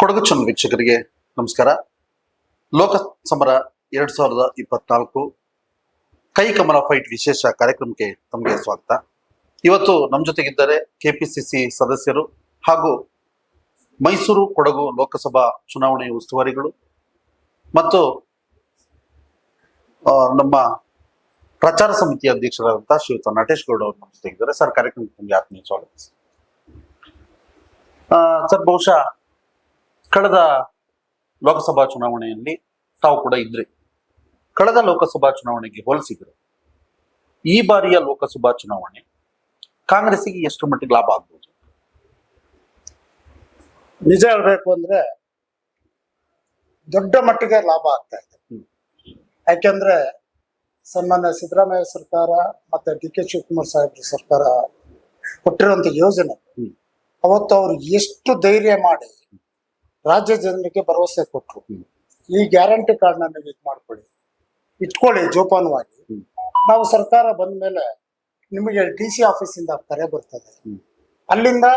Kodagu channel ವೀಕ್ಷಕರಿಗೆ ನಮಸ್ಕಾರ. ಲೋಕ ಸಮರ ಎರಡ್ ಸಾವಿರದ ಇಪ್ಪತ್ನಾಲ್ಕು ಕೈ ಕಮಲ ಫೈಟ್ ವಿಶೇಷ ಕಾರ್ಯಕ್ರಮಕ್ಕೆ ತಮಗೆ ಸ್ವಾಗತ. ಇವತ್ತು ನಮ್ಮ ಜೊತೆಗಿದ್ದಾರೆ ಕೆಪಿಸಿಸಿ ಸದಸ್ಯರು ಹಾಗೂ ಮೈಸೂರು ಕೊಡಗು ಲೋಕಸಭಾ ಚುನಾವಣೆ ಉಸ್ತುವಾರಿಗಳು ಮತ್ತು ನಮ್ಮ ಪ್ರಚಾರ ಸಮಿತಿ ಅಧ್ಯಕ್ಷರಾದಂತಹ ಶ್ರೀಯುತ ನಟೇಶ್ ಗೌಡ ಅವರು ನಮ್ಮ ಜೊತೆಗಿದ್ದಾರೆ. ಸರ್, ಕಾರ್ಯಕ್ರಮಕ್ಕೆ ಆತ್ಮೀಯ ಸ್ವಾಗತ. ಸರ್, ಬಹುಶಃ ಕಳೆದ ಲೋಕಸಭಾ ಚುನಾವಣೆಯಲ್ಲಿ ತಾವು ಕೂಡ ಇದ್ರಿ ಕಳೆದ ಲೋಕಸಭಾ ಚುನಾವಣೆಗೆ ಹೋಲಿಸಿದ್ರು ಈ ಬಾರಿಯ ಲೋಕಸಭಾ ಚುನಾವಣೆ ಕಾಂಗ್ರೆಸ್ಸಿಗೆ ಎಷ್ಟು ಮಟ್ಟಿಗೆ ಲಾಭ ಆಗ್ಬೋದು? ನಿಜ ಹೇಳ್ಬೇಕು ಅಂದ್ರೆ ದೊಡ್ಡ ಮಟ್ಟಿಗೆ ಲಾಭ ಆಗ್ತಾ ಇದೆ. ಯಾಕೆಂದ್ರೆ ಸನ್ಮಾನ್ಯ ಸಿದ್ದರಾಮಯ್ಯ ಸರ್ಕಾರ ಮತ್ತೆ ಡಿ ಕೆ ಶಿವಕುಮಾರ್ ಸಾಹೇಬ್ರ ಸರ್ಕಾರ ಕೊಟ್ಟಿರುವಂತ ಯೋಜನೆ ಅವತ್ತು ಅವ್ರು ಎಷ್ಟು ಧೈರ್ಯ ಮಾಡಿ ರಾಜ್ಯ ಜನರಿಗೆ ಭರವಸೆ ಕೊಟ್ಟರು ಈ ಗ್ಯಾರಂಟಿ ಕಾರ್ಡ್ನ ನೀವು ಇದು ಮಾಡ್ಕೊಳ್ಳಿ. ಇಟ್ಕೊಳ್ಳಿ ಜೋಪಾನವಾಗಿ. ನಾವು ಸರ್ಕಾರ ಬಂದ ಮೇಲೆ ನಿಮಗೆ ಡಿ ಸಿ ಆಫೀಸಿಂದ ಕರೆ ಬರ್ತದೆ. ಅಲ್ಲಿಂದ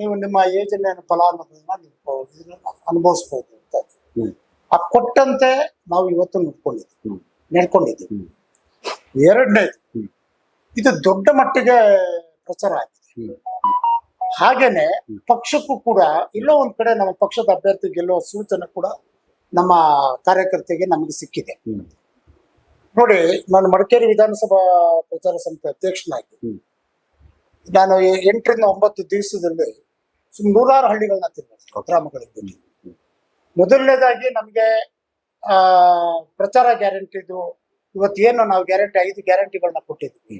ನೀವು ನಿಮ್ಮ ಯೋಜನೆಯ ಫಲಾನುಭವಿನ ನೀವು ಇದನ್ನ ಅನುಭವಿಸ್ಬೋದು ಅಂತ. ಆ ಕೊಟ್ಟಂತೆ ನಾವು ಇವತ್ತು ನಡ್ಕೊಂಡಿದ್ದೀವಿ ನೆಡ್ಕೊಂಡಿದ್ದೀವಿ ಎರಡನೇದು ಇದು ದೊಡ್ಡ ಮಟ್ಟಿಗೆ ಪ್ರಚಾರ ಆಗಿದೆ. ಹಾಗೇನೆ ಪಕ್ಷಕ್ಕೂ ಕೂಡ ಇಲ್ಲೋ ಒಂದ್ ಕಡೆ ನಮ್ಮ ಪಕ್ಷದ ಅಭ್ಯರ್ಥಿ ಗೆಲ್ಲುವ ಸೂಚನೆ ಕೂಡ ನಮ್ಮ ಕಾರ್ಯಕರ್ತೆಗೆ ನಮಗೆ ಸಿಕ್ಕಿದೆ. ನೋಡಿ ನಾನು ಮಡಿಕೇರಿ ವಿಧಾನಸಭಾ ಪ್ರಚಾರ ಸಮಿತಿ ಅಧ್ಯಕ್ಷನಾಗಿ ನಾನು ಎಂಟರಿಂದ ಒಂಬತ್ತು ದಿವಸದಲ್ಲಿ ಸುಮ್ ನೂರಾರು ಹಳ್ಳಿಗಳನ್ನ ತಿರುಗಿದೆ ಗ್ರಾಮಗಳಿಗೆ. ಮೊದಲನೇದಾಗಿ ನಮಗೆ ಆ ಪ್ರಚಾರ ಗ್ಯಾರಂಟಿದು ಇವತ್ತೇನು ನಾವು ಗ್ಯಾರಂಟಿ ಐದು ಗ್ಯಾರಂಟಿಗಳನ್ನ ಕೊಟ್ಟಿದ್ವಿ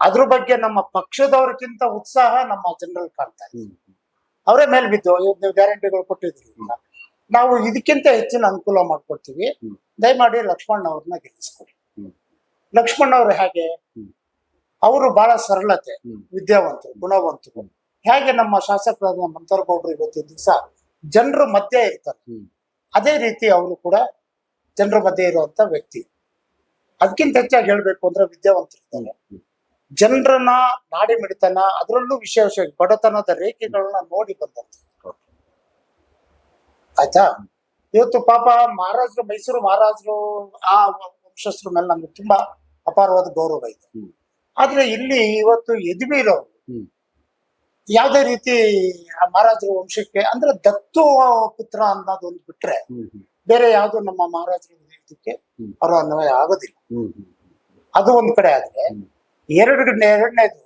ಅದ್ರ ಬಗ್ಗೆ ನಮ್ಮ ಪಕ್ಷದವ್ರಕ್ಕಿಂತ ಉತ್ಸಾಹ ನಮ್ಮ ಜನರಲ್ಲಿ ಕಾಣ್ತಾ ಇದೆ. ಅವರೇ ಮೇಲೆ ಬಿದ್ದು ನೀವು ಗ್ಯಾರಂಟಿಗಳು ಕೊಟ್ಟಿದ್ರಿ ನಾವು ಇದಕ್ಕಿಂತ ಹೆಚ್ಚಿನ ಅನುಕೂಲ ಮಾಡ್ಕೊಡ್ತೀವಿ. ದಯಮಾಡಿ ಲಕ್ಷ್ಮಣ್ ಅವ್ರನ್ನ ಗೆಲ್ಲಿಸ್ಕೊಡಿ. ಲಕ್ಷ್ಮಣ್ ಅವ್ರು ಹೇಗೆ. ಅವರು ಬಹಳ ಸರಳತೆ. ವಿದ್ಯಾವಂತರು ಗುಣವಂತರು. ಹೇಗೆ ನಮ್ಮ ಶಾಸಕರಾದ ಮಂತರ್ಗೌಡರು ಇವತ್ತಿನ ದಿವಸ ಜನರ ಮಧ್ಯೆ ಇರ್ತಾರೆ. ಅದೇ ರೀತಿ ಅವರು ಕೂಡ ಜನರ ಮಧ್ಯೆ ಇರುವಂತ ವ್ಯಕ್ತಿ. ಅದಕ್ಕಿಂತ ಹೆಚ್ಚಾಗಿ ಹೇಳ್ಬೇಕು ಅಂದ್ರೆ ವಿದ್ಯಾವಂತರು ಇದ್ದಾರೆ ಹ್ಮ್. ಜನರನ್ನ ನಾಡಿ ಮಿಡಿತನ ಅದರಲ್ಲೂ ವಿಶೇಷವಾಗಿ ಬಡತನದ ರೇಖೆಗಳನ್ನ ನೋಡಿ ಬಂದಂತೆ ಆಯ್ತಾ ಇವತ್ತು ಪಾಪ ಮಹಾರಾಜರು ಮೈಸೂರು ಮಹಾರಾಜರು ಆ ವಂಶಸ್ಥರ ಮೇಲೆ ನಮ್ಗೆ ತುಂಬಾ ಅಪಾರವಾದ ಗೌರವ ಇದೆ. ಆದ್ರೆ ಇಲ್ಲಿ ಇವತ್ತು ಎದುಬೀರೋ. ಯಾವುದೇ ರೀತಿ ಆ ಮಹಾರಾಜರ ವಂಶಕ್ಕೆ ಅಂದ್ರೆ ದತ್ತು ಪುತ್ರ ಅನ್ನೋದೊಂದು ಬಿಟ್ರೆ. ಬೇರೆ ಯಾವುದು ನಮ್ಮ ಮಹಾರಾಜರ ಇದಕ್ಕೆ. ಅವರ ಅನ್ವಯ ಆಗೋದಿಲ್ಲ. ಅದು ಒಂದ್ ಕಡೆ ಆದ್ರೆ ಎರಡು ಎರಡನೇದು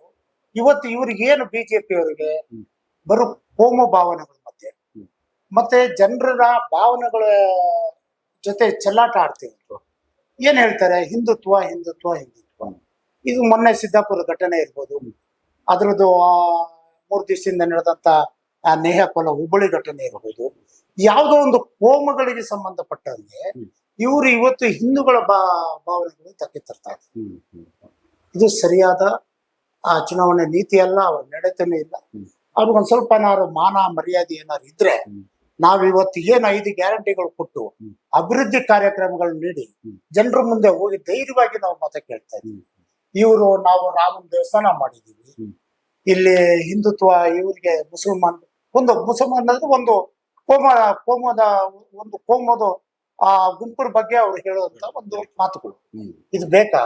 ಇವತ್ತು ಇವ್ರಿಗೆ ಏನು ಬಿಜೆಪಿ ಅವರಿಗೆ. ಬರೋ ಕೋಮು ಭಾವನೆಗಳ ಮಧ್ಯೆ ಮತ್ತೆ ಜನರ ಭಾವನೆಗಳ ಜೊತೆ ಚೆಲ್ಲಾಟ ಆಡ್ತೀವಿ. ಏನ್ ಹೇಳ್ತಾರೆ? ಹಿಂದುತ್ವ ಹಿಂದುತ್ವ ಹಿಂದುತ್ವ. ಇದು ಮೊನ್ನೆ ಸಿದ್ದಾಪುರ ಘಟನೆ ಇರ್ಬೋದು. ಅದರದ್ದು ಆ ಮೂರ್ ದಿವಸದಿಂದ ನಡೆದಂತ ಆ ನೇಹ ಕೊಲ ಹುಬ್ಬಳ್ಳಿ ಘಟನೆ ಇರ್ಬೋದು. ಯಾವುದೋ ಒಂದು ಕೋಮಗಳಿಗೆ ಸಂಬಂಧಪಟ್ಟಂಗೆ. ಇವರು ಇವತ್ತು ಹಿಂದೂಗಳ ಬಾ ಭಾವನೆಗಳು ಧಕ್ಕೆ ತರ್ತಾ ಇದ್ದಾರೆ ಹ್ಮ್. ಹ್ಮ್. ಇದು ಸರಿಯಾದ ಆ ಚುನಾವಣೆ ನೀತಿ ಅಲ್ಲ ಅವ್ರ ನಡತೆನೂ ಇಲ್ಲ. ಅವ್ರಿಗೊಂದು ಸ್ವಲ್ಪ ಏನಾದ್ರು ಮಾನ ಮರ್ಯಾದೆ ಏನಾದ್ರು ಇದ್ರೆ ನಾವು ನಾವ್ ಇವತ್ತು ಏನು ಐದು ಗ್ಯಾರಂಟಿಗಳು ಕೊಟ್ಟು. ಅಭಿವೃದ್ಧಿ ಕಾರ್ಯಕ್ರಮಗಳು ನೀಡಿ. ಜನರ ಮುಂದೆ ಹೋಗಿ ಧೈರ್ಯವಾಗಿ ನಾವು ಮತ ಕೇಳ್ತಾ ಇದ್ದೀವಿ ಇವರು ನಾವು ರಾಮನ ದೇವಸ್ಥಾನ ಮಾಡಿದೀವಿ. ಇಲ್ಲಿ ಹಿಂದುತ್ವ ಇವರಿಗೆ ಮುಸಲ್ಮಾನ್ ಒಂದು ಮುಸಲ್ಮಾನ್ ಅಂದ್ರೆ ಒಂದು ಕೋಮ ಕೋಮದ ಒಂದು ಕೋಮದ ಆ ಗುಂಪುರ ಬಗ್ಗೆ ಅವ್ರು ಹೇಳುವಂತ ಒಂದು ಮಾತುಗಳು. ಇದು ಬೇಕಾ.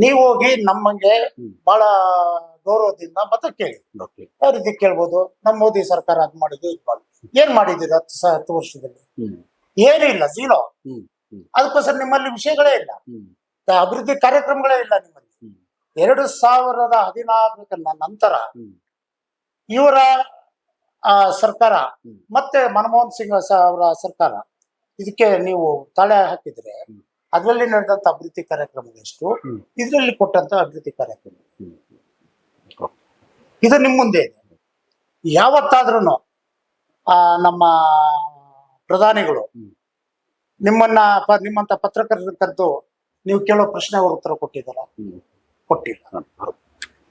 ನೀವು ಹೋಗಿ ನಮ್ಮಂಗೆ. ಬಹಳ ಗೌರವದಿಂದ ಮತ ಕೇಳಿ. ಯಾವ ರೀತಿ ಕೇಳ್ಬೋದು ನಮ್ಮ ಮೋದಿ ಸರ್ಕಾರ ಅದ್ ಮಾಡಿದ್ದು ಇದು ಮಾಡಿ ಏನ್ ಮಾಡಿದಿರಿ ಹತ್ತು ಸ ಹತ್ತು ವರ್ಷದಲ್ಲಿ ಏನಿಲ್ಲ. ಹ್ಮ್. ಅದಕ್ಕೋಸ್ಕರ ನಿಮ್ಮಲ್ಲಿ ವಿಷಯಗಳೇ ಇಲ್ಲ. ಅಭಿವೃದ್ಧಿ ಕಾರ್ಯಕ್ರಮಗಳೇ ಇಲ್ಲ ನಿಮ್ಮಲ್ಲಿ. ಎರಡು ಸಾವಿರದ ಹದಿನಾಲ್ಕರ ನಂತರ ಇವರ ಆ ಸರ್ಕಾರ ಮತ್ತೆ ಮನಮೋಹನ್ ಸಿಂಗ್ ಅವರ ಸರ್ಕಾರ ಇದಕ್ಕೆ ನೀವು ತಾಳೆ ಹಾಕಿದ್ರೆ. ಅದರಲ್ಲಿ ನಡೆದಂತ ಅಭಿವೃದ್ಧಿ ಕಾರ್ಯಕ್ರಮಗಳು ಎಷ್ಟು? ಹ್ಮ್. ಇದರಲ್ಲಿ ಕೊಟ್ಟಂತ ಅಭಿವೃದ್ಧಿ ಕಾರ್ಯಕ್ರಮ. ಇದು ನಿಮ್ಮ ಮುಂದೆ ಇದೆ. ಯಾವತ್ತಾದ್ರೂ ಆ ನಮ್ಮ ಪ್ರಧಾನಿಗಳು ನಿಮ್ಮನ್ನ ನಿಮ್ಮಂತ ಪತ್ರಕರ್ತರ ಕರೆದು ನೀವು ಕೇಳೋ ಪ್ರಶ್ನೆ ಅವ್ರ ಉತ್ತರ ಕೊಟ್ಟಿದ್ದಾರ? ಕೊಟ್ಟಿಲ್ಲ.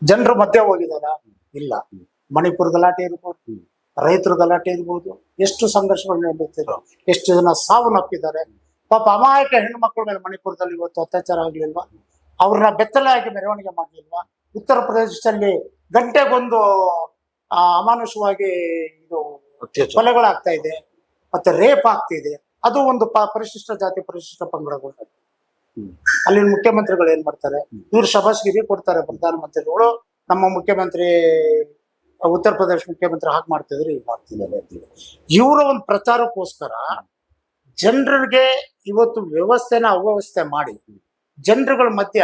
ಜನರು ಮಧ್ಯೆ ಹೋಗಿದಾರ ಇಲ್ಲ. ಮಣಿಪುರ ಗಲಾಟೆ ಇರ್ಬೋದು. ರೈತರ ಗಲಾಟೆ ಇರ್ಬೋದು ಎಷ್ಟು ಸಂಘರ್ಷಗಳು ನಡೆಯುತ್ತಿದ್ರು ಎಷ್ಟು ಜನ ಸಾವನ್ನಪ್ಪಿದ್ದಾರೆ ಪಾಪ ಅಮಾಯಕ ಹೆಣ್ಣು ಮಕ್ಕಳ ಮೇಲೆ ಮಣಿಪುರದಲ್ಲಿ ಇವತ್ತು ಅತ್ಯಾಚಾರ ಆಗ್ಲಿಲ್ವಾ? ಅವ್ರನ್ನ ಬೆತ್ತಲಾಗಿ ಮೆರವಣಿಗೆ ಮಾಡಲಿಲ್ವಾ? ಉತ್ತರ ಪ್ರದೇಶದಲ್ಲಿ ಗಂಟೆಗೊಂದು ಅಮಾನುಷವಾಗಿ ಇದು ಕೊಲೆಗಳಾಗ್ತಾ ಇದೆ ಮತ್ತೆ ರೇಪ್ ಆಗ್ತಿದೆ ಅದು ಒಂದು ಪರಿಶಿಷ್ಟ ಜಾತಿ ಪರಿಶಿಷ್ಟ ಪಂಗಡಗಳು. ಅಲ್ಲಿನ ಮುಖ್ಯಮಂತ್ರಿಗಳು ಏನ್ ಮಾಡ್ತಾರೆ. ಇವ್ರು ಶಬಾಷ್ಗಿರಿ ಕೊಡ್ತಾರೆ ಪ್ರಧಾನಮಂತ್ರಿಗಳು. ನಮ್ಮ ಮುಖ್ಯಮಂತ್ರಿ ಉತ್ತರ ಪ್ರದೇಶ ಮುಖ್ಯಮಂತ್ರಿ ಹಾಗೆ ಮಾಡ್ತಿದ್ರು ಈಗ ಮಾಡ್ತಿದ್ದಾರೆ. ಅಂತೇಳಿ ಇವರ ಒಂದು ಪ್ರಚಾರಕ್ಕೋಸ್ಕರ ಜನರಿಗೆ ಇವತ್ತು ವ್ಯವಸ್ಥೆನ ಅವ್ಯವಸ್ಥೆ ಮಾಡಿ ಜನರುಗಳ ಮಧ್ಯ